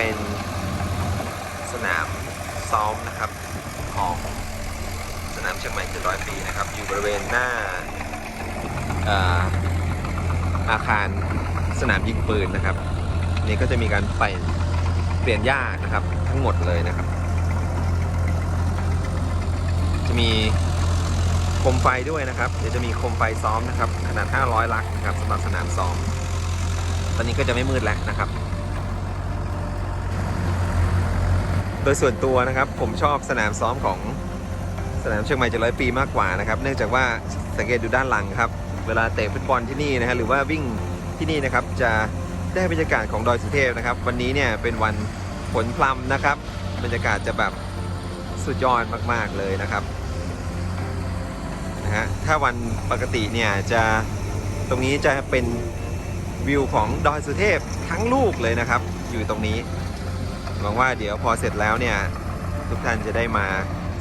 ป็นสนามซ้อมนะครับของสนามเชียงใหม่700 ปีนะครับ อยู่บริเวณหน้าอาอาคารสนามยิงปืนนะครับ นี่ก็จะมีการเปลี่ยนเปลี่ยนหญ้านะครับ ทั้งหมดเลยนะครับ จะมีโคมไฟด้วยนะครับเดี๋ยวจะมีโคมไฟซ้อมนะครับ ขนาด 500 ลักนะครับสำหรับสนามซ้อม ตอนนี้ก็จะไม่มืดแล้วนะครับ โดยส่วนตัวนะครับผมชอบสนามซ้อมของสนามเชียงใหม่เจร้อยปีมากกว่านะครับ เนื่องจากว่าสังเกตดูด้านหลังครับ เวลาเตะฟุตบอลที่นี่นะฮะหรือว่าวิ่งที่นี่นะครับจะได้บรรยากาศของดอยสุเทพนะครับ วันนี้เนี่ยเป็นวันฝนพรำนะครับ บรรยากาศจะแบบสุดยอดมาก ๆเลยนะครับนะฮะถ้าวันปกติเนี่ยจะตรงนี้จะเป็นวิวของดอยสุเทพทั้งลูกเลยนะครับ อยู่ตรงนี้ หวังว่าเดี๋ยวพอเสร็จแล้วเนี่ย ทุกท่านจะได้มา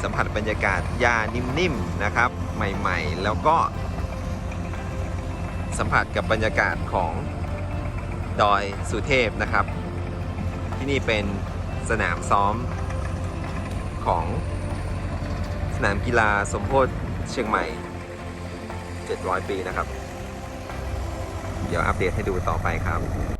สัมผัสบรรยากาศหญ้านิ่มๆนะครับ ใหม่ๆ แล้วก็ สัมผัสกับบรรยากาศของดอยสุเทพนะครับ ที่นี่เป็นสนามซ้อมของสนามกีฬาสมโพธิเชียงใหม่ 700 ปีนะครับ เดี๋ยวอัปเดตให้ดูต่อไปครับ